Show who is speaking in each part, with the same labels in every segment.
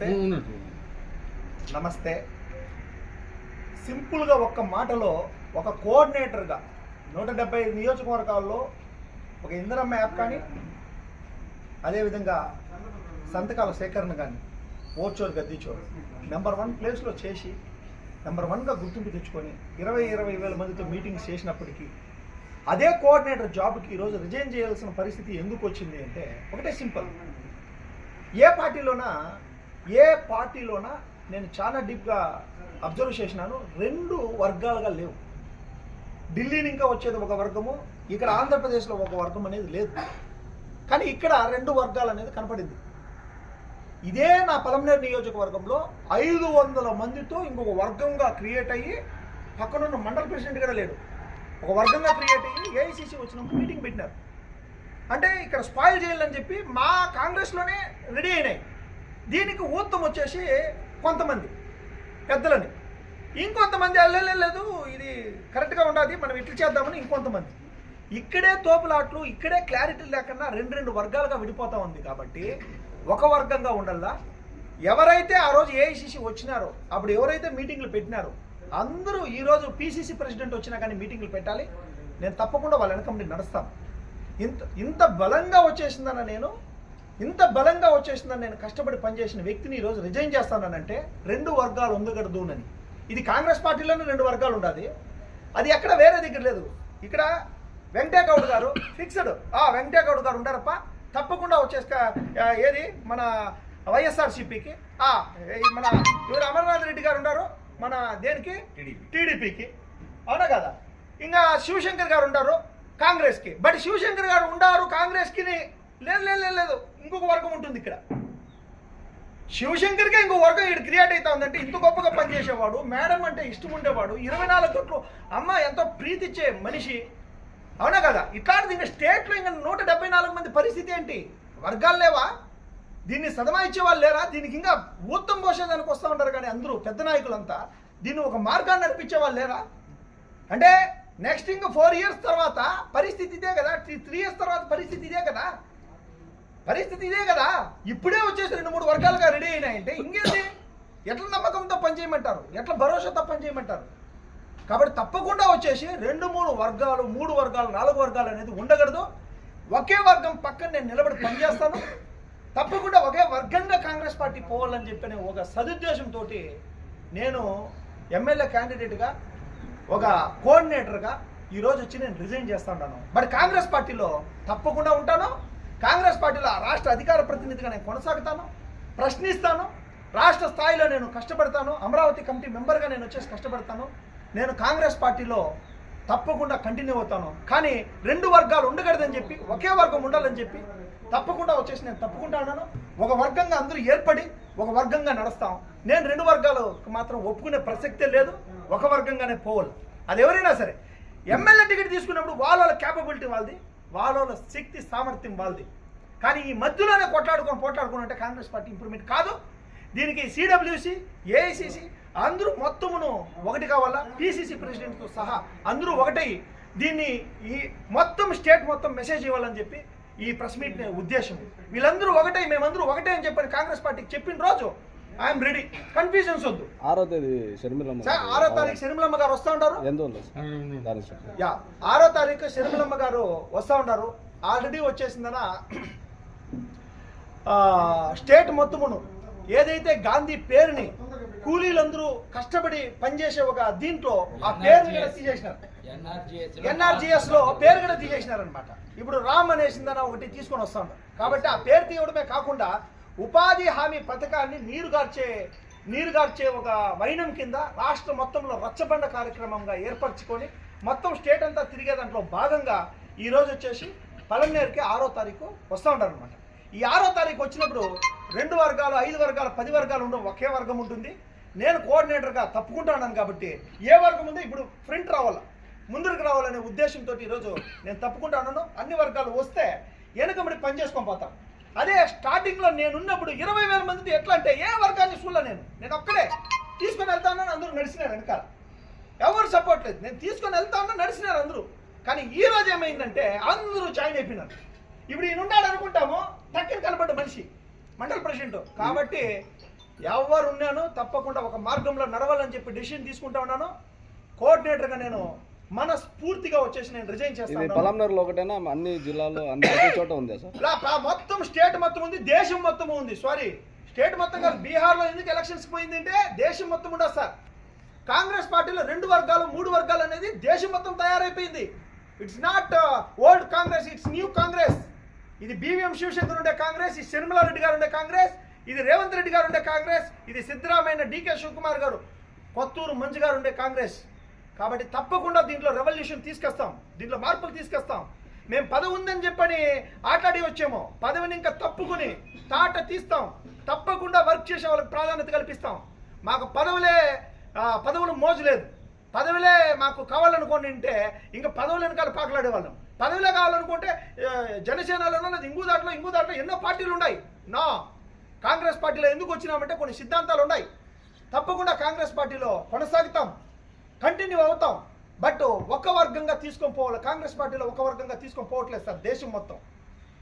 Speaker 1: నమస్తే. నమస్తే. సింపుల్గా ఒక్క మాటలో ఒక కోఆర్డినేటర్గా నూట డెబ్బై నియోజకవర్గాల్లో ఒక ఇందిరమ్మ యాప్ కానీ అదేవిధంగా సంతకాల సేకరణ కానీ ఓచోరు గద్దిచోరు నెంబర్ వన్ ప్లేస్లో చేసి నెంబర్ వన్గా గుర్తింపు తెచ్చుకొని ఇరవై ఇరవై వేల మందితో మీటింగ్స్ చేసినప్పటికీ అదే కోఆర్డినేటర్ జాబ్కి ఈరోజు రిజైన్ చేయాల్సిన పరిస్థితి ఎందుకు వచ్చింది అంటే ఒకటే సింపుల్. ఏ పార్టీలోనా ఏ పార్టీలోన నేను చాలా డీప్గా అబ్జర్వ్ చేసినాను. రెండు వర్గాలుగా లేవు. ఢిల్లీ ఇంకా వచ్చేది ఒక వర్గము ఇక్కడ ఆంధ్రప్రదేశ్లో ఒక వర్గం అనేది లేదు. కానీ ఇక్కడ రెండు వర్గాలు అనేది కనపడింది. ఇదే నా పలమనేరు నియోజకవర్గంలో ఐదు వందల మందితో ఇంకొక వర్గంగా క్రియేట్ అయ్యి పక్కనున్న మండల ప్రెసిడెంట్ కూడా లేడు. ఒక వర్గంగా క్రియేట్ అయ్యి ఏఐసిసి వచ్చినప్పుడు మీటింగ్ పెట్టినారు. అంటే ఇక్కడ స్పాయిల్ చేయాలని చెప్పి మా కాంగ్రెస్లోనే రెడీ అయినాయి. దీనికి ఊతం వచ్చేసి కొంతమంది పెద్దలని. ఇంకొంతమంది లేదు ఇది కరెక్ట్గా ఉండాలి మనం ఇట్లా చేద్దామని ఇంకొంతమంది. ఇక్కడే తోపులాట్లు ఇక్కడే క్లారిటీ లేకుండా రెండు రెండు వర్గాలుగా విడిపోతా ఉంది కాబట్టి ఒక వర్గంగా ఉండల్లా. ఎవరైతే ఆ రోజు ఏఐసిసి వచ్చినారో అప్పుడు ఎవరైతే మీటింగ్లు పెట్టినారో అందరూ ఈరోజు పిసిసి ప్రెసిడెంట్ వచ్చినా కానీ మీటింగ్లు పెట్టాలి. నేను తప్పకుండా వాళ్ళ వెనకండి నడుస్తాను. ఇంత ఇంత బలంగా వచ్చేసిందన్న నేను ఇంత బలంగా వచ్చేసిందని నేను కష్టపడి పనిచేసిన వ్యక్తిని ఈరోజు రిజైన్ చేస్తానంటే రెండు వర్గాలు ఉండగలదునని ఇది కాంగ్రెస్ పార్టీలోనే రెండు వర్గాలు ఉండాలి. అది ఎక్కడ వేరే దగ్గర లేదు. ఇక్కడ వెంకటేగౌడ్ గారు ఫిక్స్డ్ ఆ వెంకటేగౌడ్ గారు ఉండారప్ప. తప్పకుండా వచ్చేస్క ఆ, ఏది? మన వైఎస్ఆర్సీపీకి. మన ఎవరు అమర్నాథ్ రెడ్డి గారు ఉన్నారు మన దేనికి? టీడీపీకి. అవునా కదా? ఇంకా శివశంకర్ గారు ఉంటారు కాంగ్రెస్కి. బట్ శివశంకర్ గారు ఉండారు కాంగ్రెస్కి లేదు లేదు లేదు, లేదు. ఇంకొక వర్గం ఉంటుంది ఇక్కడ. శివశంకర్గా ఇంకో వర్గం ఇక్కడ క్రియేట్ అవుతా ఉందంటే ఇంత గొప్పగా పనిచేసేవాడు మేడం అంటే ఇష్టం ఉండేవాడు ఇరవై నాలుగు గంటలు అమ్మ ఎంతో ప్రీతిచ్చే మనిషి. అవునా కదా? ఇట్లాంటిది ఇంకా స్టేట్లో ఇంకా నూట డెబ్బై నాలుగు మంది పరిస్థితి ఏంటి? వర్గాలు లేవా? దీన్ని సదమాయించే వాళ్ళు లేరా? దీనికి ఇంకా ఊతం పోసేదానికి వస్తూ ఉంటారు కానీ అందరూ పెద్ద నాయకులంతా. దీన్ని ఒక మార్గాన్ని నడిపించే వాళ్ళు లేరా? అంటే నెక్స్ట్ ఇంకా ఫోర్ ఇయర్స్ తర్వాత పరిస్థితి ఇదే కదా? త్రీ ఇయర్స్ తర్వాత పరిస్థితి ఇదే కదా? పరిస్థితి ఇదే కదా. ఇప్పుడే వచ్చేసి రెండు మూడు వర్గాలుగా రెడీ అయినాయంటే ఇంకేంది ఎట్లా నమ్మకంతో పనిచేయమంటారు ఎట్లా భరోసాతో పనిచేయమంటారు కాబట్టి తప్పకుండా వచ్చేసి రెండు మూడు వర్గాలు మూడు వర్గాలు నాలుగు వర్గాలు అనేది ఉండకూడదు. ఒకే వర్గం పక్కన నేను నిలబడి పనిచేస్తాను తప్పకుండా ఒకే వర్గంగా కాంగ్రెస్ పార్టీ పోవాలని చెప్పిన ఒక సదుద్దేశంతో నేను ఎమ్మెల్యే క్యాండిడేట్గా ఒక కోఆర్డినేటర్గా ఈరోజు వచ్చి నేను రిజైన్ చేస్తా ఉంటాను బట్ కాంగ్రెస్ పార్టీలో తప్పకుండా ఉంటాను. కాంగ్రెస్ పార్టీలో రాష్ట్ర అధికార ప్రతినిధిగా నేను కొనసాగుతాను ప్రశ్నిస్తాను రాష్ట్ర స్థాయిలో నేను కష్టపడతాను అమరావతి కమిటీ మెంబర్గా నేను వచ్చేసి కష్టపడతాను నేను కాంగ్రెస్ పార్టీలో తప్పకుండా కంటిన్యూ అవుతాను. కానీ రెండు వర్గాలు ఉండకూడదని చెప్పి ఒకే వర్గం ఉండాలని చెప్పి తప్పకుండా వచ్చేసి నేను తప్పుకుంటా ఉన్నాను. ఒక వర్గంగా అందరూ ఏర్పడి ఒక వర్గంగా నడుస్తాం. నేను రెండు వర్గాలు మాత్రం ఒప్పుకునే ప్రసక్తే లేదు ఒక వర్గంగానే పోవాలి. అది ఎవరైనా సరే ఎమ్మెల్యే టికెట్ తీసుకున్నప్పుడు వాళ్ళ వాళ్ళ క్యాపబిలిటీ వాళ్ళది. వాళ్ళ శక్తి సామర్థ్యం వాళ్ళది. కానీ ఈ మధ్యలోనే కొట్లాడుకొని పోట్లాడుకుని అంటే కాంగ్రెస్ పార్టీ ఇంప్రూవ్మెంట్ కాదు. దీనికి సిడబ్ల్యూసి ఏఐసిసి అందరూ మొత్తమును ఒకటి కావాలా? పిసిసి ప్రెసిడెంట్తో సహా అందరూ ఒకటై దీన్ని ఈ మొత్తం స్టేట్ మొత్తం మెసేజ్ ఇవ్వాలని చెప్పి ఈ ప్రెస్ మీట్ ఉద్దేశం. వీళ్ళందరూ ఒకటే మేమందరూ ఒకటే అని చెప్పని కాంగ్రెస్ పార్టీకి చెప్పిన రోజు ఐఎమ్ రెడీ. కన్ఫ్యూజన్స్ వద్దు.
Speaker 2: ఆరో తేదీ షర్మిలమ్మ
Speaker 1: సార్ ఆరో తారీఖు శర్మిలమ్మ గారు వస్తూ ఉంటారు?
Speaker 2: ఎంత ఉంది? సార్
Speaker 1: యా ఆరో తారీఖు శర్మిలమ్మ గారు వస్తూ ఉన్నారు ఆల్రెడీ వచ్చేసిందన ఆ, స్టేట్ మొత్తమును ఏదైతే గాంధీ పేరుని కూలీలందరూ కష్టపడి పనిచేసే ఒక దీంట్లో ఆ పేరు కూడా తీసేసినారు. ఎన్ఆర్జిఎస్లో పేరు కూడా తీసేసినారు అనమాట ఇప్పుడు రామ్ అనేసిందన ఒకటి తీసుకొని వస్తా ఉన్నారు కాబట్టి ఆ పేరు తీయడమే కాకుండా ఉపాధి హామీ పథకాన్ని నీరుగార్చే నీరుగార్చే ఒక వైనం కింద రాష్ట్ర మొత్తంలో రచ్చబండ కార్యక్రమంగా ఏర్పరచుకొని మొత్తం స్టేట్ అంతా తిరిగే దాంట్లో భాగంగా ఈరోజు వచ్చేసి పలమనేరుకి ఆరో తారీఖు వస్తూ ఉంటారు అనమాట ఈ ఆరో తారీఖు వచ్చినప్పుడు రెండు వర్గాలు ఐదు వర్గాలు పది వర్గాలు ఉండవు ఒకే వర్గం ఉంటుంది. నేను కోఆర్డినేటర్గా తప్పుకుంటున్నాను కాబట్టి ఏ వర్గం ఉందో ఇప్పుడు ఫ్రంట్ రావాలా. ముందరికి రావాలనే ఉద్దేశంతో ఈరోజు నేను తప్పుకుంటాను అన్ని వర్గాలు వస్తే వెనకబడి పని చేసుకొని పోతాం. అదే స్టార్టింగ్లో నేను ఉన్నప్పుడు ఇరవై వేల మందితో ఎట్లా అంటే ఏ వర్గాన్ని చూడలే నేను. నేను ఒక్కడే. తీసుకొని వెళ్తానని అందరూ నడిచినారు వెనకాల. ఎవరు సపోర్ట్ లేదు. నేను తీసుకొని వెళ్తా ఉన్నా నడిచినారు అందరూ. కానీ ఈ రోజు ఏమైందంటే అందరూ జాయిన్ అయిపోయినారు. ఇప్పుడు ఈయన ఉన్నాడు అనుకుంటాము దగ్గర కనబడ్డ మనిషి మండల ప్రెసిడెంట్ కాబట్టి ఎవరు ఉన్నాను తప్పకుండా ఒక మార్గంలో నడవాలని చెప్పి డెసిషన్ తీసుకుంటా ఉన్నాను. కోఆర్డినేటర్గా నేను మనస్ఫూర్తిగా వచ్చేసి నేను రిజైన్ చేస్తాను
Speaker 2: పలాంనగర్లో ఒకటేనా? అన్ని జిల్లాల్లో అన్ని చోట ఉందా సార్?
Speaker 1: మొత్తం స్టేట్ మొత్తం ఉంది దేశం మొత్తం ఉంది సారీ స్టేట్ మొత్తం కాదు బీహార్లో ఎందుకు ఎలక్షన్స్ పోయిందంటే దేశం మొత్తం ఉండదు సార్. కాంగ్రెస్ పార్టీలో రెండు వర్గాలు మూడు వర్గాలు అనేది దేశం మొత్తం తయారైపోయింది. It's not old Congress it's new Congress ఇది బీవీఎం శివశంకర్ ఉండే కాంగ్రెస్ ఇది శర్మిలారెడ్డి గారు ఉండే కాంగ్రెస్ ఇది రేవంత్ రెడ్డి గారు ఉండే కాంగ్రెస్ ఇది సిద్ధరామయ్య డీకే శివకుమార్ గారు కొత్తూరు మంజు గారు ఉండే కాంగ్రెస్ కాబట్టి తప్పకుండా దీంట్లో రెవల్యూషన్ తీసుకొస్తాం. దీంట్లో మార్పులు తీసుకొస్తాం. మేము పదవి ఉందని చెప్పని ఆటాడి వచ్చాము. పదవిని ఇంకా తప్పుకుని తాట తీస్తాం. తప్పకుండా వర్క్ చేసే వాళ్ళకి ప్రాధాన్యత కల్పిస్తాం. మాకు పదవులే పదవులు మోజులేదు. పదవులే మాకు కావాలనుకోండి అంటే ఇంకా పదవులు వెనకాల పాకలాడే వాళ్ళం పదవులే కావాలనుకుంటే ఆ, జనసేనలోనో లేదా ఇంగు దాంట్లో ఇంగు దాంట్లో ఎన్నో పార్టీలు ఉన్నాయి. నా కాంగ్రెస్ పార్టీలో ఎందుకు వచ్చినామంటే కొన్ని సిద్ధాంతాలు ఉన్నాయి. తప్పకుండా కాంగ్రెస్ పార్టీలో కొనసాగుతాం. కంటిన్యూ అవుతాం. బట్ ఒక వర్గంగా తీసుకొని పోవాలి. కాంగ్రెస్ పార్టీలో ఒక వర్గంగా తీసుకొని పోవట్లేదు సార్ దేశం మొత్తం.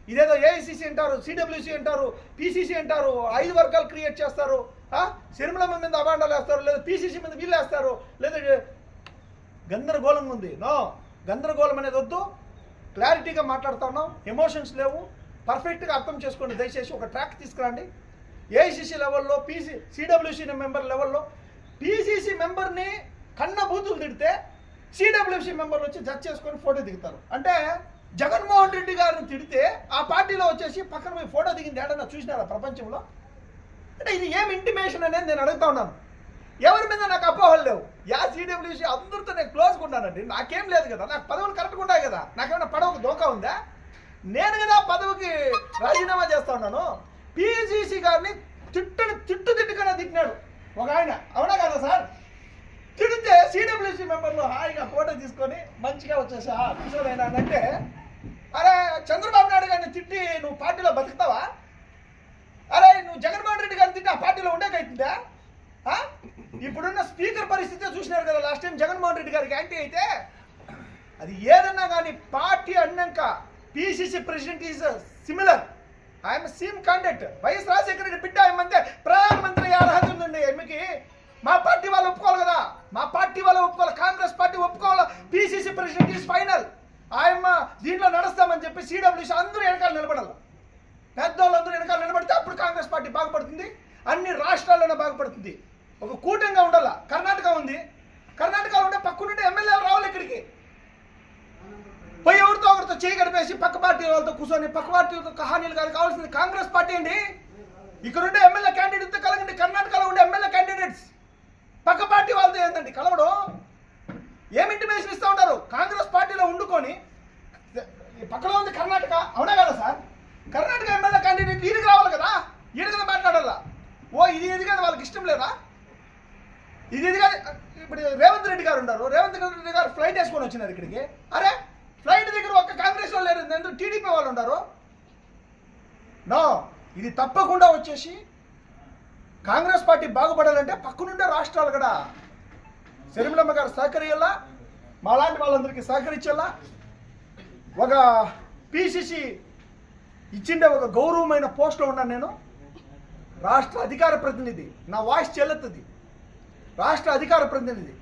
Speaker 1: ఇదేదో ఏఐసిసి అంటారు సిడబ్ల్యూసి అంటారు పిసిసి అంటారు ఐదు వర్గాలు క్రియేట్ చేస్తారు. ఆ? సిరిమలమ్మ మీద అభాండాలు వేస్తారు లేదా పిసిసి మీద వీళ్ళు వేస్తారు లేదా గందరగోళంగా ఉంది. నో గందరగోళం అనేది వద్దు. క్లారిటీగా మాట్లాడుతున్నాం ఎమోషన్స్ లేవు. పర్ఫెక్ట్గా అర్థం చేసుకోండి. దయచేసి ఒక ట్రాక్ తీసుకురండి. ఏఐసిసి లెవెల్లో పీసీ సిడబ్ల్యూసి మెంబర్ లెవెల్లో పీసీసీ మెంబర్ని కన్న బూతులు తిడితే సిడబ్ల్యూసీ మెంబర్లు వచ్చి జడ్జ్ చేసుకొని ఫోటో దిగుతారు. అంటే జగన్మోహన్ రెడ్డి గారిని తిడితే ఆ పార్టీలో వచ్చేసి పక్కన పోయి ఫోటో దిగింది ఏడన్నా చూసినారా ప్రపంచంలో? అంటే ఇది ఏం ఇంటిమేషన్ అనేది నేను అడుగుతా ఉన్నాను. ఎవరి మీద నాకు అపోహలు లేవు. యా సిడబ్ల్యూసి అందరితో నేను క్లోజ్గా ఉన్నానండి. నాకేం లేదు కదా. నాకు పదవులు కరెక్ట్గా ఉన్నాయి కదా. నాకేమైనా పదవికి దోకా ఉందా? నేను కదా పదవికి రాజీనామా చేస్తా ఉన్నాను. పిసిసి గారిని తిట్టుని తిట్టు తిట్టుకునే తిట్టినాడు. ఒక ఆయన. అవునా కదా సార్? తిడితే సిడబ్ల్యూసి మెంబర్లు హాయిగా ఫోటో తీసుకొని మంచిగా వచ్చేసా కిషోర్ అయినా అని అంటే అరే చంద్రబాబు నాయుడు గారిని తిట్టి నువ్వు పార్టీలో బతుకుతావా? అరే నువ్వు జగన్మోహన్ రెడ్డి గారిని తిట్టి ఆ పార్టీలో ఉండేకైతుందా ఆ? ఇప్పుడున్న స్పీకర్ పరిస్థితి చూసినారు కదా లాస్ట్ టైం జగన్మోహన్ రెడ్డి గారికి యాంటీ అయితే అది ఏదన్నా కానీ పార్టీ అన్నాక PCC president is similar I'm seem contact YS Rajasekhara Reddy బిడ్డ ఏమంటే ప్రధానమంత్రి అర్హత ఉందండి ఎమ్మికి మా పార్టీ వాళ్ళు ఒప్పుకోవాలి కదా మా పార్టీ వాళ్ళు ఒప్పుకోవాలి కాంగ్రెస్ పార్టీ ఒప్పుకోవాలి పిసిసి ప్రెసిడెంట్ ఈజ్ ఫైనల్ ఆయమ్మ దీంట్లో నడుస్తామని చెప్పి సిడబ్ల్యూసి అందరూ వెనకాల నిలబడాలి పెద్దోళ్ళందరూ వెనకాల నిలబడితే అప్పుడు కాంగ్రెస్ పార్టీ బాగుపడుతుంది అన్ని రాష్ట్రాల్లోనే బాగుపడుతుంది ఒక కూటంగా ఉండాల కర్ణాటక ఉంది కర్ణాటకలో ఉంటే పక్కనుంటే ఎమ్మెల్యేలు రావాలి ఇక్కడికి పోయి ఎవరితో ఒకరితో పక్క పార్టీ వాళ్ళతో కూర్చొని పక్క పార్టీ కహానీలు కాదు కావాల్సింది కాంగ్రెస్ పార్టీ అండి. ఇక్కడ ఉండే ఎమ్మెల్యే క్యాండిడేట్తో కలగండి కర్ణాటకలో ఉండే ఎమ్మెల్యే క్యాండిడేట్స్ పక్క పార్టీ వాళ్ళతో ఏంటండి కలవడం. ఏమి ఇంటిమేషన్ ఇస్తూ ఉంటారు? కాంగ్రెస్ పార్టీలో ఉండుకొని ఈ పక్కలో ఉంది కర్ణాటక. అవునా కదా సార్? కర్ణాటక ఎమ్మెల్యే క్యాండిడేట్ ఈడికి రావాలి కదా? ఈడికి కదా మాట్లాడాలా? ఓ ఇది ఇది కదా వాళ్ళకి ఇష్టం లేదా? ఇది ఇది కదా ఇప్పుడు రేవంత్ రెడ్డి గారు ఉన్నారు. రేవంత్ రెడ్డి గారు ఫ్లైట్ వేసుకొని వచ్చినారు ఇక్కడికి. అరే కాంగ్రెస్ వాళ్ళు లేరు. ఎందుకు? టీడీపీ వాళ్ళు ఉన్నారు నో. ఇది తప్పకుండా వచ్చేసి కాంగ్రెస్ పార్టీ బాగుపడాలంటే పక్కనుండే రాష్ట్రాలు కూడా. శర్మిలమ్మ గారు సహకరియాలా మాలాంటి వాళ్ళందరికీ సహకరించేలా ఒక పిసిసి ఇచ్చిండే ఒక గౌరవమైన పోస్ట్లో ఉన్నాను నేను. రాష్ట్ర అధికార ప్రతినిధి. నా వాయిస్ చెల్లుతుంది రాష్ట్ర అధికార ప్రతినిధి.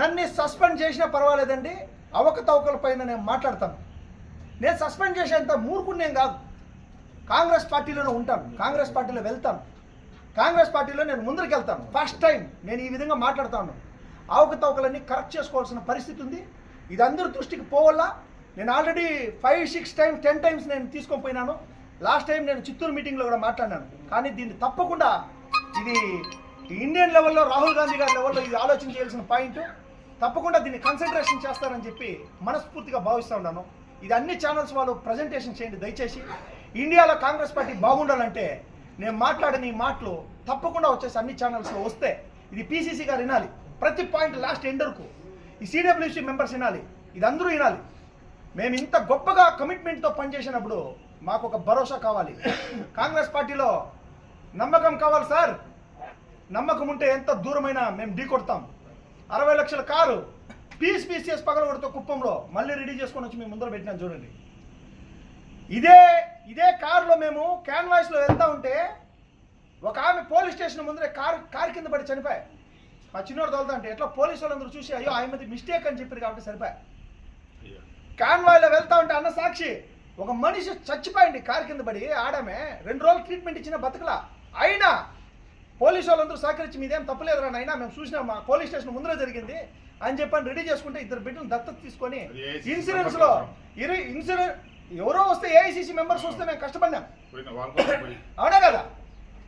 Speaker 1: నన్ను సస్పెండ్ చేసినా పర్వాలేదండి. అవకతవకల పైన నేను మాట్లాడతాను. నేను సస్పెండ్ చేసేంత మూర్ఖుణ్ణేం కాదు. కాంగ్రెస్ పార్టీలోనే ఉంటాను కాంగ్రెస్ పార్టీలో వెళ్తాను కాంగ్రెస్ పార్టీలో నేను ముందరికి వెళ్తాను ఫస్ట్ టైం నేను ఈ విధంగా మాట్లాడుతాను. అవకతవకలన్నీ కరెక్ట్ చేసుకోవాల్సిన పరిస్థితి ఉంది. ఇది అందరి దృష్టికి పోవాలా నేను already five six times ten times నేను తీసుకొని పోయినాను. లాస్ట్ టైం నేను చిత్తూరు మీటింగ్లో కూడా మాట్లాడినాను. కానీ దీన్ని తప్పకుండా ఇది ఇండియన్ లెవెల్లో రాహుల్ గాంధీ గారి లెవెల్లో ఇది ఆలోచన చేయాల్సిన పాయింట్ తప్పకుండా దీన్ని కన్సన్ట్రేషన్ చేస్తారని చెప్పి మనస్ఫూర్తిగా భావిస్తూ ఉన్నాను. ఇది అన్ని ఛానల్స్ వాళ్ళు ప్రజెంటేషన్ చేయండి దయచేసి. ఇండియాలో కాంగ్రెస్ పార్టీ బాగుండాలంటే నేను మాట్లాడిన ఈ మాటలు తప్పకుండా వచ్చేసి అన్ని ఛానల్స్లో వస్తే ఇది పీసీసీ గారు వినాలి. ప్రతి పాయింట్ లాస్ట్ ఎండర్కు ఈ సిడబ్ల్యూసీ మెంబర్స్ వినాలి. ఇది అందరూ వినాలి. మేము ఇంత గొప్పగా కమిట్మెంట్తో పనిచేసినప్పుడు మాకు ఒక భరోసా కావాలి. కాంగ్రెస్ పార్టీలో నమ్మకం కావాలి సార్. నమ్మకం ఉంటే ఎంత దూరమైనా మేము ఢీ కొడతాం. అరవై లక్షల కారు పీస్ పీసీఎస్ పగలగొడుతూ కుప్పంలో మళ్ళీ రెడీ చేసుకొని వచ్చి మేము ముందర పెట్టినాం చూడండి. ఇదే ఇదే కారులో మేము క్యాన్వాస్లో వెళ్తా ఉంటే ఒక ఆమె పోలీస్ స్టేషన్ ముందరే కారు కారు కింద పడి చనిపోయాయి మా చిన్నోడు తోలుతా అంటే ఎట్లా పోలీసు వాళ్ళందరూ చూసి అయ్యో ఆమెది మిస్టేక్ అని చెప్పారు కాబట్టి సరిపోయా. కాన్వాయ్లో వెళ్తా ఉంటే అన్న సాక్షి ఒక మనిషి చచ్చిపోయింది కారు కింద పడి ఆడమే రెండు రోజులు ట్రీట్మెంట్ ఇచ్చిన బతకలా. అయినా పోలీసు వాళ్ళందరూ సహకరించి మీదేం తప్పలేదురా అయినా మేము చూసినాం మా పోలీస్ స్టేషన్ ముందరే జరిగింది. అని చెప్పని రెడీ చేసుకుంటే ఇద్దరు బిడ్డలు దత్తత తీసుకొని ఇన్సూరెన్స్లో ఇరు ఇన్సూరెన్స్ ఎవరో వస్తే ఏఐసిసి మెంబర్స్ వస్తే మేము కష్టపడినాం. అవునా కదా?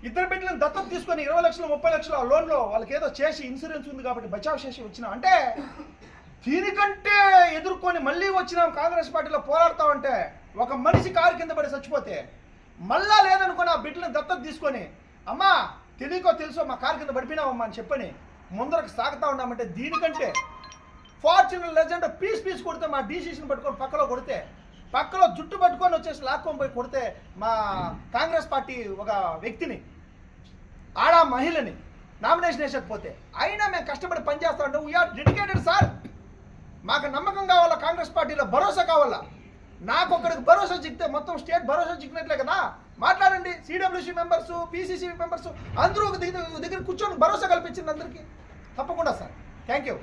Speaker 1: ఇద్దరు బిడ్డలను దత్తత తీసుకొని ఇరవై లక్షలు ముప్పై లక్షలు ఆ లోన్లో వాళ్ళకి ఏదో చేసి ఇన్సూరెన్స్ ఉంది కాబట్టి బచావ్ చేసి వచ్చినాం. అంటే దీనికంటే ఎదుర్కొని మళ్ళీ వచ్చినాం కాంగ్రెస్ పార్టీలో పోరాడతామంటే ఒక మనిషి కారు కింద పడి చచ్చిపోతే మళ్ళా లేదనుకుని ఆ బిడ్డలను దత్తత తీసుకొని అమ్మా తెలియకో తెలుసో మా కారు కింద పడిపోయినామమ్మా అని చెప్పని ముందరకు సాగుతా ఉన్నామంటే దీనికంటే ఫార్చునర్ లెజెండ్ పీస్ పీస్ కొడితే మా డీసీసీని పట్టుకొని పక్కలో కొడితే పక్కలో జుట్టు పట్టుకొని వచ్చేసి లాక్కొని పోయి కొడితే మా కాంగ్రెస్ పార్టీ ఒక వ్యక్తిని ఆడ మహిళని నామినేషన్ వేసకపోతే అయినా మేము కష్టపడి పనిచేస్తామంటే వీఆర్ డెడికేటెడ్ సార్ మాకు నమ్మకం కావాలా కాంగ్రెస్ పార్టీలో భరోసా కావాలా? నాకు ఒకరికి భరోసా చిక్కితే మొత్తం స్టేట్ భరోసా చిక్కినట్లే కదా? మాట్లాడండి. సిడబ్ల్యూసీ మెంబర్స్ పీసీసీ మెంబర్స్ అందరూ ఒక దగ్గర దగ్గర కూర్చొని భరోసా కల్పించింది అందరికీ. తప్పకుండా సార్. Thank you